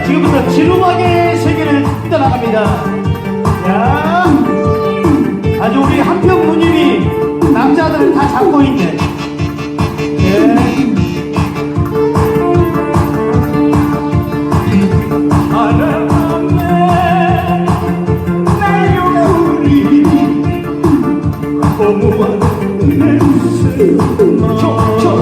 지금부터 지루하게 세계를 떠나갑니다. 야, 아주 우리 한평 누님이 남자들을 다 잡고 있네. 예. 저, 저.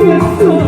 เปลี่ย